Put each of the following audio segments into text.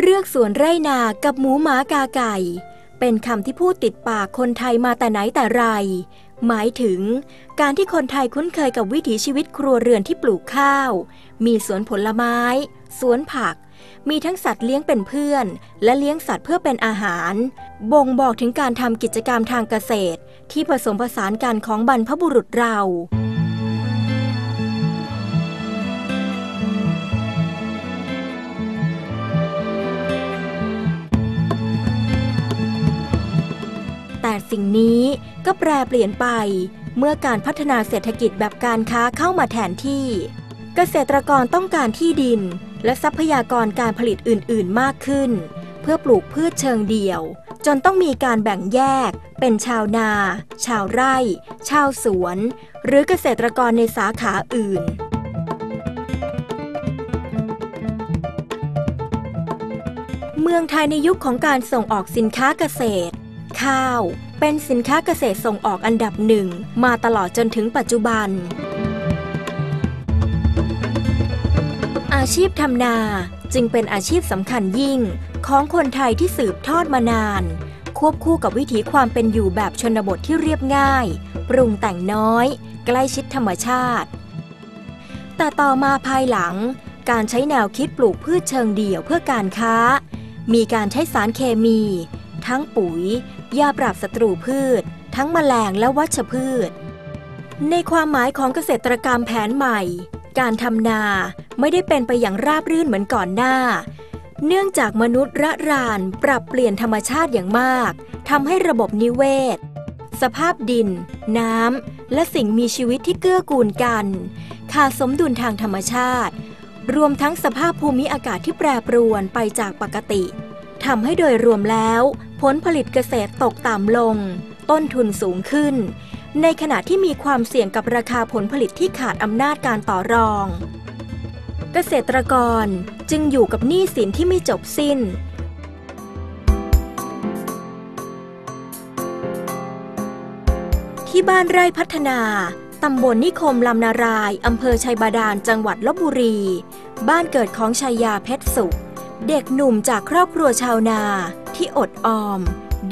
เลือกสวนไร่นากับหมูหมากาไก่ เป็นคำที่พูดติดปากคนไทยมาแต่ไหนแต่ไร หมายถึง การที่คนไทยคุ้นเคยกับวิถีชีวิตครัวเรือนที่ปลูกข้าว มีสวนผลไม้ สวนผัก มีทั้งสัตว์เลี้ยงเป็นเพื่อน และเลี้ยงสัตว์เพื่อเป็นอาหาร บ่งบอกถึงการทำกิจกรรมทางเกษตร ที่ผสมผสานกันของบรรพบุรุษเรา สิ่งนี้ก็แปรเปลี่ยนไป เมื่อการพัฒนาเศรษฐกิจแบบการค้าเข้ามาแทนที่ เกษตรกรต้องการที่ดิน และทรัพยากรการผลิตอื่น ๆ มากขึ้น เพื่อปลูกพืชเชิงเดี่ยว จนต้องมีการแบ่งแยก เป็นชาวนา ชาวไร่ ชาวสวน หรือเกษตรกรในสาขาอื่นเมืองไทยในยุคของการส่งออกสินค้าเกษตร ข้าว เป็นสินค้าเกษตรส่งออกอันดับหนึ่งมาตลอดจนถึงปัจจุบัน อาชีพทำนาจึงเป็นอาชีพสำคัญยิ่งของคนไทยที่สืบทอดมานาน ควบคู่กับวิถีความเป็นอยู่แบบชนบทที่เรียบง่าย ปรุงแต่งน้อย ใกล้ชิดธรรมชาติ แต่ต่อมาภายหลัง การใช้แนวคิดปลูกพืชเชิงเดี่ยวเพื่อการค้า มีการใช้สารเคมี ทั้งปุ๋ย ยาปราบศัตรูพืช ทั้งแมลงและวัชพืช ในความหมายของเกษตรกรรมแผนใหม่ การทำนาไม่ได้เป็นไปอย่างราบรื่นเหมือนก่อนหน้า เนื่องจากมนุษย์ระรานปรับเปลี่ยนธรรมชาติอย่างมากทำให้ระบบนิเวศ สภาพดิน น้ำและสิ่งมีชีวิตที่เกื้อกูลกันขาดสมดุลทางธรรมชาติ รวมทั้งสภาพภูมิอากาศที่แปรปรวนไปจากปกติทำให้โดยรวมแล้ว ผลผลิตเกษตรตกต่ำลง ต้นทุนสูงขึ้น ในขณะที่มีความเสี่ยงกับราคาผลผลิตที่ขาดอำนาจการต่อรอง เกษตรกรจึงอยู่กับหนี้สินที่ไม่จบสิ้นที่บ้านไร่พัฒนา ตำบลนิคมลำนาราย อำเภอชัยบาดาล จังหวัดลบบุรี บ้านเกิดของชัยยาเพชรสุข เด็กหนุ่มจากครอบครัวชาวนา ที่อดออม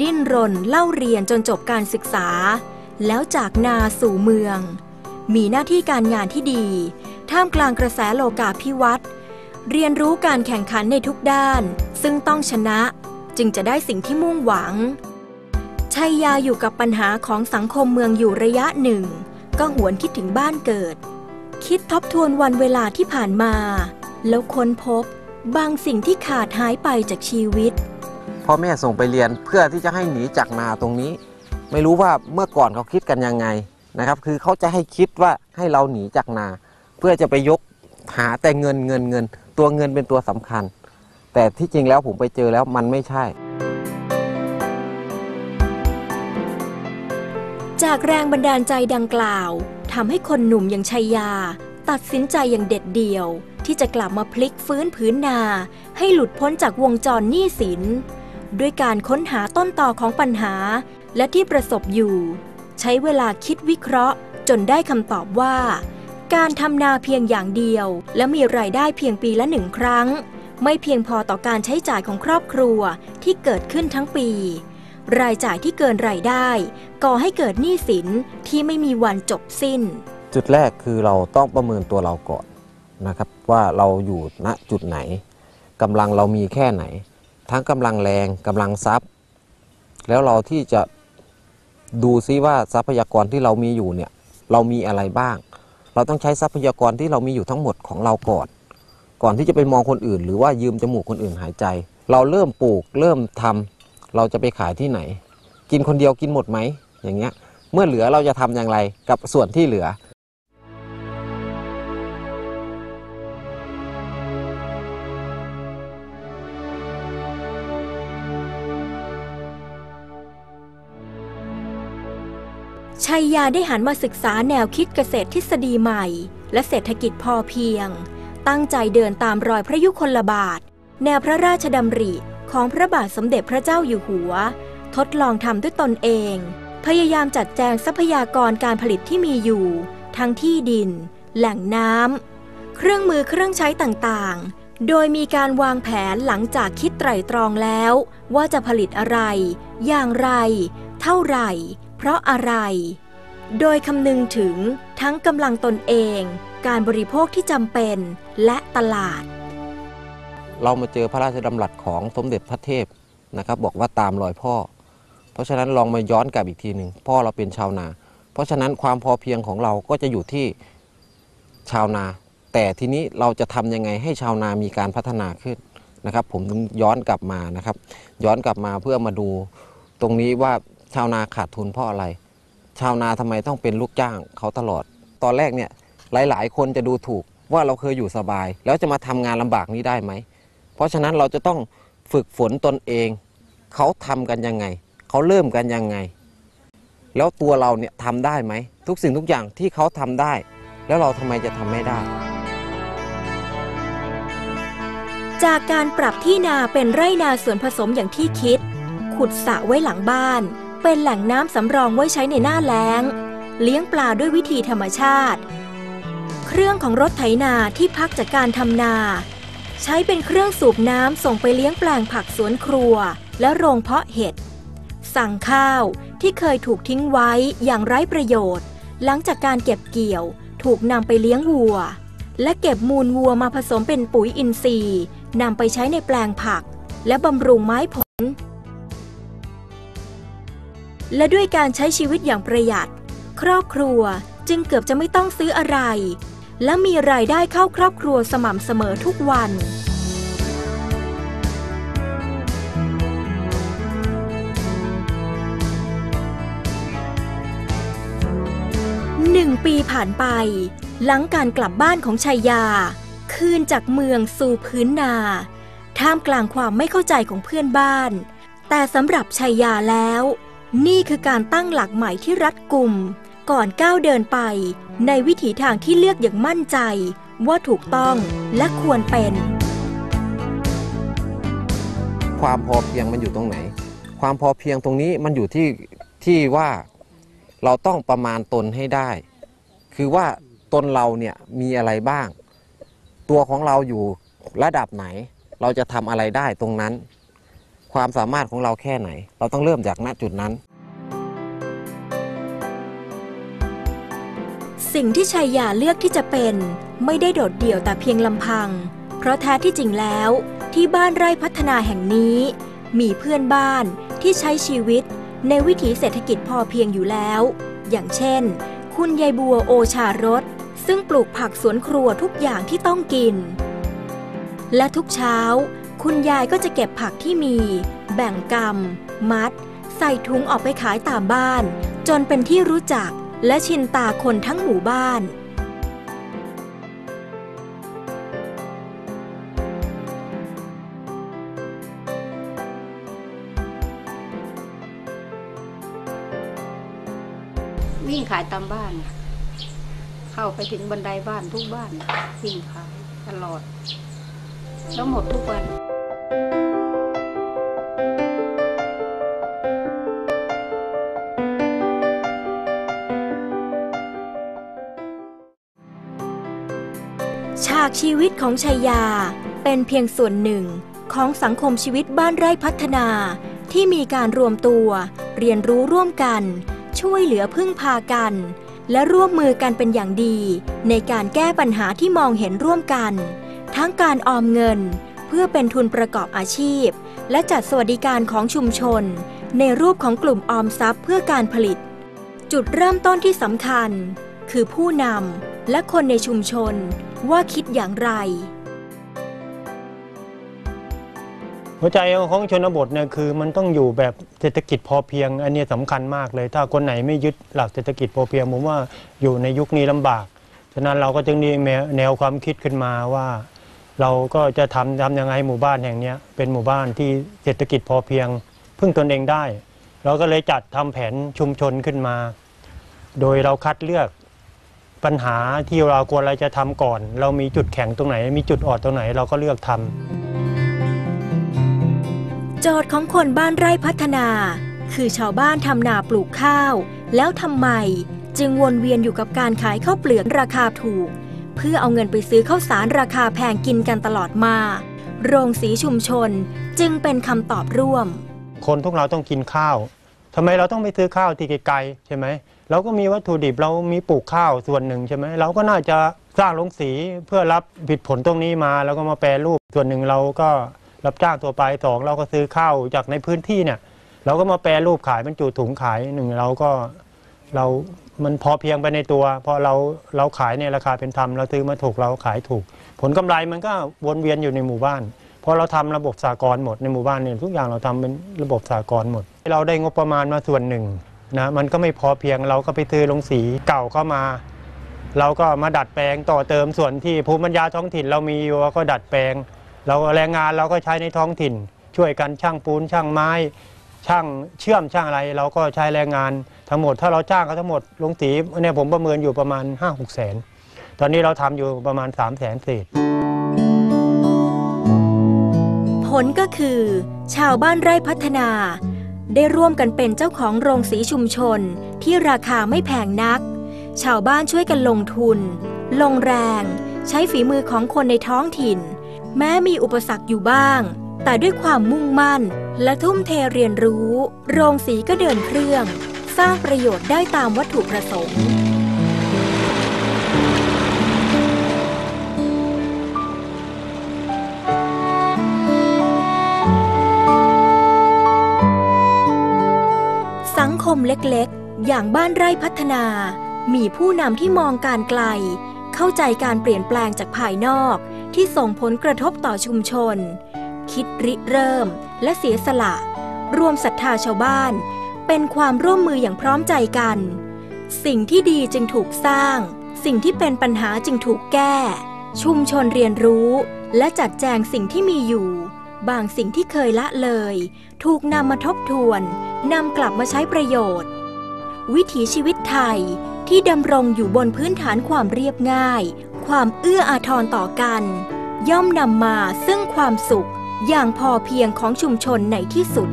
ดิ้นรนเล่าเรียนจนจบการศึกษา แล้วจากนาสู่เมือง มีหน้าที่การงานที่ดี ท่ามกลางกระแสโลกาภิวัตน์เรียนรู้การแข่งขันในทุกด้าน ซึ่งต้องชนะจึงจะได้สิ่งที่มุ่งหวัง ชัยยาอยู่กับปัญหาของสังคมเมืองอยู่ระยะหนึ่ง ก็หวนคิดถึงบ้านเกิด คิดทบทวนวันเวลาที่ผ่านมา แล้วค้นพบบางสิ่งที่ขาดหายไปจากชีวิต พ่อแม่ส่งไปเรียนเพื่อที่จะให้หนีจากนาตรงนี้ ไม่รู้ว่าเมื่อก่อนเขาคิดกันยังไงนะครับ คือเขาจะให้คิดว่าให้เราหนีจากนา เพื่อจะไปยกหาแต่เงินเงินเงิน ตัวเงินเป็นตัวสำคัญ แต่ที่จริงแล้วผมไปเจอแล้วมันไม่ใช่ จากแรงบันดาลใจดังกล่าวทำให้คนหนุ่มอย่างชัยยา ตัดสินใจอย่างเด็ดเดี่ยว ที่จะกลับมาพลิกฟื้นผืนนา ให้หลุดพ้นจากวงจรหนี้สิน ด้วยการค้นหาต้นต่อของปัญหา และที่ประสบอยู่ ใช้เวลาคิดวิเคราะห์ จนได้คำตอบว่า การทำนาเพียงอย่างเดียว และมีรายได้เพียงปีละหนึ่งครั้ง ไม่เพียงพอต่อการใช้จ่ายของครอบครัวที่เกิดขึ้นทั้งปี รายจ่ายที่เกินรายได้ก่อให้เกิดหนี้สินที่ไม่มีวันจบสิ้น จุดแรกคือเราต้องประเมินตัวเราก่อนนะครับว่าเราอยู่ณจุดไหนกำลังเรามีแค่ไหน ทั้งกำลังแรงกำลังทรัพย์ แล้วเราที่จะดูซิว่าทรัพยากรที่เรามีอยู่เนี่ยเรามีอะไรบ้าง เราต้องใช้ทรัพยากรที่เรามีอยู่ทั้งหมดของเราก่อน ก่อนที่จะไปมองคนอื่น หรือว่ายืมจมูกคนอื่นหายใจ เราเริ่มปลูกเริ่มทำเราจะไปขายที่ไหน กินคนเดียวกินหมดไหมอย่างเงี้ยเมื่อเหลือเราจะทำอย่างไรกับส่วนที่เหลือ ชัยยาได้หันมาศึกษาแนวคิดเกษตรทฤษฎีใหม่ และเศรษฐกิจพอเพียง ตั้งใจเดินตามรอยพระยุคลบาท แนวพระราชดำริของพระบาทสมเด็จพระเจ้าอยู่หัว ทดลองทำด้วยตนเอง พยายามจัดแจงทรัพยากรการผลิตที่มีอยู่ ทั้งที่ดิน แหล่งน้ำเครื่องมือเครื่องใช้ต่างๆ โดยมีการวางแผนหลังจากคิดไตร่ตรองแล้ว ว่าจะผลิตอะไร อย่างไร เท่าไหร่ เพราะอะไร โดยคำนึงถึงทั้งกำลังตนเอง การบริโภคที่จำเป็นและตลาด เรามาเจอพระราชดำรัสของสมเด็จพระเทพนะครับบอกว่าตามรอยพ่อ เพราะฉะนั้นลองมาย้อนกลับอีกทีหนึ่งพ่อเราเป็นชาวนา เพราะฉะนั้นความพอเพียงของเราก็จะอยู่ที่ชาวนา แต่ทีนี้เราจะทำยังไงให้ชาวนามีการพัฒนาขึ้นนะครับผมถึงย้อนกลับมานะครับ ย้อนกลับมาเพื่อมาดูตรงนี้ว่าชาวนาขาดทุนเพราะอะไร ชาวนาทำไมต้องเป็นลูกจ้างเขาตลอด ตอนแรกเนี่ยหลาย ๆ คนจะดูถูกว่าเราเคยอยู่สบาย แล้วจะมาทำงานลำบากนี้ได้ไหม เพราะฉะนั้นเราจะต้องฝึกฝนตนเอง เขาทำกันยังไง เขาเริ่มกันยังไง แล้วตัวเราเนี่ยทำได้ไหม ทุกสิ่งทุกอย่างที่เขาทำได้ แล้วเราทำไมจะทำไม่ได้ จากการปรับที่นาเป็นไร่นาส่วนผสมอย่างที่คิด ขุดสระไว้หลังบ้าน เป็นแหล่งน้ำสำรองไว้ใช้ในหน้าแล้ง เลี้ยงปลาด้วยวิธีธรรมชาติ เครื่องของรถไถนาที่พักจากการทำนา ใช้เป็นเครื่องสูบน้ำส่งไปเลี้ยงแปลงผักสวนครัว และโรงเพาะเห็ด สั่งข้าวที่เคยถูกทิ้งไว้อย่างไร้ประโยชน์ หลังจากการเก็บเกี่ยว ถูกนำไปเลี้ยงวัว และเก็บมูลวัวมาผสมเป็นปุ๋ยอินทรีย์นำไปใช้ในแปลงผัก และบำรุงไม้ผล และด้วยการใช้ชีวิตอย่างประหยัด ครอบครัวจึงเกือบจะไม่ต้องซื้ออะไร และมีรายได้เข้าครอบครัวสม่ำเสมอทุกวันหนึ่งปีผ่านไป หลังการกลับบ้านของชัยา คืนจากเมืองสู่พื้นนา ท่ามกลางความไม่เข้าใจของเพื่อนบ้าน แต่สำหรับชัยยาแล้ว นี่คือการตั้งหลักใหม่ที่รัดกุม ก่อนก้าวเดินไป ในวิถีทางที่เลือกอย่างมั่นใจ ว่าถูกต้องและควรเป็น ความพอเพียงมันอยู่ตรงไหน ความพอเพียงตรงนี้มันอยู่ที่ที่ว่าเราต้องประมาณตนให้ได้ คือว่าตนเราเนี่ยมีอะไรบ้าง ตัวของเราอยู่ระดับไหน เราจะทำอะไรได้ตรงนั้น ความสามารถของเราแค่ไหน เราต้องเริ่มจากณจุดนั้น สิ่งที่ชัยยาเลือกที่จะเป็นไม่ได้โดดเดี่ยวแต่เพียงลำพัง เพราะแท้ที่จริงแล้วที่บ้านไร่พัฒนาแห่งนี้ มีเพื่อนบ้านที่ใช้ชีวิตในวิถีเศรษฐกิจพอเพียงอยู่แล้ว อย่างเช่น คุณยายบัวโอชารสซึ่งปลูกผักสวนครัวทุกอย่างที่ต้องกิน และทุกเช้า คุณยายก็จะเก็บผักที่มี แบ่งกำมัด ใส่ถุงออกไปขายตามบ้าน จนเป็นที่รู้จัก และชินตาคนทั้งหมู่บ้าน วิ่งขายตามบ้าน เข้าไปถึงบันไดบ้านทุกบ้าน วิ่งขายตลอด แล้วหมดทุกวันากชีวิตของชัยยา เป็นเพียงส่วนหนึ่งของสังคมชีวิตบ้านไร่พัฒนา ที่มีการรวมตัว เรียนรู้ร่วมกัน ช่วยเหลือพึ่งพากัน และร่วมมือกันเป็นอย่างดี ในการแก้ปัญหาที่มองเห็นร่วมกัน ทั้งการออมเงิน เพื่อเป็นทุนประกอบอาชีพ และจัดสวัสดิการของชุมชน ในรูปของกลุ่มออมทรัพย์เพื่อการผลิต จุดเริ่มต้นที่สำคัญ คือผู้นำและคนในชุมชน ว่าคิดอย่างไร หัวใจของชนบทเนี่ยคือมันต้องอยู่แบบเศรษฐกิจพอเพียง อันนี้สำคัญมากเลย ถ้าคนไหนไม่ยึดหลักเศรษฐกิจพอเพียงผมว่าอยู่ในยุคนี้ลำบากฉะนั้นเราก็จึงมีแนวความคิดขึ้นมาว่า เราก็จะทำทำยังไงให้หมู่บ้านแห่งนี้เป็นหมู่บ้านที่เศรษฐกิจพอเพียง พึ่งตนเองได้ เราก็เลยจัดทำแผนชุมชนขึ้นมา โดยเราคัดเลือก ปัญหาที่เราควรเราจะทำก่อน เรามีจุดแข็งตรงไหน มีจุดอ่อนตรงไหนเราก็เลือกทำโจทย์ของคนบ้านไร่พัฒนา คือชาวบ้านทำนาปลูกข้าว แล้วทำไม จึงวนเวียนอยู่กับการขายข้าวเปลือกราคาถูก เพื่อเอาเงินไปซื้อข้าวสารราคาแพงกินกันตลอดมา โรงสีชุมชนจึงเป็นคำตอบร่วม คนทุกเราต้องกินข้าวทำไมเราต้องไปซื้อข้าวที่ไกลๆใช่ไหม เราก็มีวัตถุดิบเรามีปลูกข้าวส่วนหนึ่งใช่ไหมเราก็น่าจะสร้างโรงสีเพื่อรับผลิดผลตรงนี้มา แล้วก็มาแปรรูปส่วนหนึ่งเราก็รับจ้างตัวไปสองเราก็ซื้อข้าวจากในพื้นที่เนี่ย เราก็มาแปรรูปขายบรรจุถุงขายหนึ่งเราก็เรามันพอเพียงไปในตัวพราะเราเราขายในราคาเป็นธรรมเราซื้อมาถูกเราขายถูก ผลกำไรมันก็วนเวียนอยู่ในหมู่บ้านพราะเราทำระบบสากลหมดในหมู่บ้านเนี่ยทุกอย่างเราทำเป็นระบบสากลหมด เราได้งบประมาณมาส่วนหนึ่ง นะมันก็ไม่พอเพียงเราก็ไปซื้อลงสีเก่าเข้ามา เราก็มาดัดแปลงต่อเติมส่วนที่ภูมิปัญญาท้องถิ่นเรามีอยู่ก็ดัดแปลง เราแรงงานเราก็ใช้ในท้องถิ่น ช่วยกันช่างปูนช่างไม้ช่างเชื่อมช่างอะไร เราก็ใช้แรงงานทั้งหมด ถ้าเราจ้างเขาทั้งหมดลงสีเนี่ยผมประเมินอยู่ประมาณ 5 6แสนตอนนี้เราทำอยู่ประมาณ 3 0 0แสนเศษผลก็คือ ชาวบ้านไร่พัฒนา ได้ร่วมกันเป็นเจ้าของโรงสีชุมชนที่ราคาไม่แพงนัก ชาวบ้านช่วยกันลงทุน ลงแรง ใช้ฝีมือของคนในท้องถิ่น แม้มีอุปสรรคอยู่บ้าง แต่ด้วยความมุ่งมั่นและทุ่มเทเรียนรู้ โรงสีก็เดินเครื่อง สร้างประโยชน์ได้ตามวัตถุประสงค์ คมเล็กๆ อย่างบ้านไร่พัฒนา มีผู้นำที่มองการไกล เข้าใจการเปลี่ยนแปลงจากภายนอกที่ส่งผลกระทบต่อชุมชน คิดริเริ่มและเสียสละ รวมศรัทธาชาวบ้าน เป็นความร่วมมืออย่างพร้อมใจกัน สิ่งที่ดีจึงถูกสร้าง สิ่งที่เป็นปัญหาจึงถูกแก้ ชุมชนเรียนรู้และจัดแจงสิ่งที่มีอยู่ บางสิ่งที่เคยละเลย ถูกนำมาทบทวนนำกลับมาใช้ประโยชน์ วิถีชีวิตไทยที่ดำรงอยู่บนพื้นฐานความเรียบง่าย ความเอื้ออาทรต่อกัน ย่อมนำมาซึ่งความสุขอย่างพอเพียงของชุมชนในที่สุด